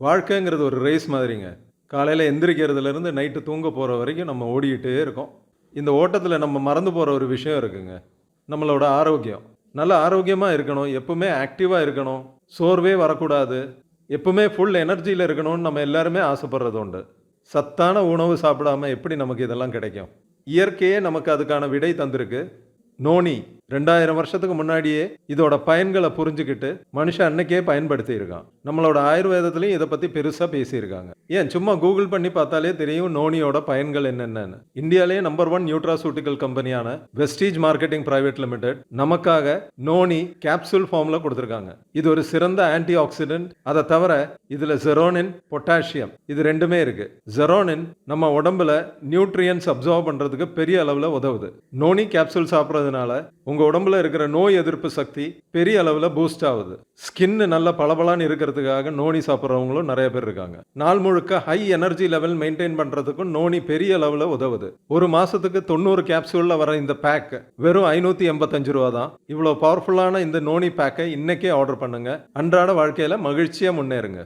வாழ்க்கைங்கிறது ஒரு ரேஸ் மாதிரிங்க. காலையில் எந்திரிக்கிறதுலேருந்து நைட்டு தூங்க போகிற வரைக்கும் நம்ம ஓடிக்கிட்டே இருக்கோம். இந்த ஓட்டத்தில் நம்ம மறந்து போகிற ஒரு விஷயம் இருக்குங்க. நம்மளோட ஆரோக்கியம். நல்ல ஆரோக்கியமாக இருக்கணும். எப்பவுமே ஆக்டிவாக இருக்கணும். சோர்வே வரக்கூடாது. எப்பவுமே ஃபுல் எனர்ஜியில் இருக்கணும்னு நம்ம எல்லாருமே ஆசைப்படுறது உண்டு. சத்தான உணவு சாப்பிடாம எப்படி நமக்கு இதெல்லாம் கிடைக்கும்? இயற்கையே நமக்கு அதுக்கான விடை தந்திருக்கு. நோனி. ரெண்டாயிரம் வருஷத்துக்கு முன்னாடியே இதோட பயன்களை புரிஞ்சுக்கிட்டு மனுஷன் அன்னைக்கே பயன்படுத்தி இருக்கான் நம்மளோட ஆயுர்வேதத்துலையும் இதை பற்றி பெருசாக பேசியிருக்காங்க. ஏன் சும்மா கூகுள் பண்ணி பார்த்தாலே தெரியும் நோனியோட பயன்கள் என்னென்னு இந்தியாவிலேயே நம்பர் ஒன் நியூட்ராசூட்டிக்கல் கம்பெனியான வெஸ்டீஜ் மார்க்கெட்டிங் பிரைவேட் லிமிடெட் நமக்காக நோனி கேப்சூல் ஃபார்மில் கொடுத்துருக்காங்க. இது ஒரு சிறந்த ஆன்டி ஆக்சிடென்ட் அதை தவிர இதில் ஜெரோனின் பொட்டாசியம் இது ரெண்டுமே இருக்கு. ஜெரோனின் நம்ம உடம்புல நியூட்ரியன்ஸ் அப்சர்வ் பண்ணுறதுக்கு பெரிய அளவில் உதவுது. நோனி கேப்சூல் சாப்பிட்றதுனால உங்கள் உடம்புல இருக்கிற நோய் எதிர்ப்பு சக்தி பெரிய அளவில் பூஸ்ட் ஆகுது. ஸ்கின் நல்ல பளபளன்னு இருக்கிறதுக்காக நோனி சாப்பிட்றவங்களும் நிறைய பேர் இருக்காங்க. நாள் முழுக்க ஹை எனர்ஜி லெவல் மெயின்டைன் பண்ணுறதுக்கும் நோனி பெரிய அளவில் உதவுது. ஒரு மாதத்துக்கு தொண்ணூறு கேப்சூலில் வர இந்த பேக் வெறும் ஐநூற்றி எண்பத்தஞ்சு ரூபா தான். இவ்வளோ பவர்ஃபுல்லான இந்த நோனி பேக்கை இன்னைக்கே ஆர்டர் பண்ணுங்கள் அன்றாட வாழ்க்கையில் மகிழ்ச்சியாக முன்னேறுங்க.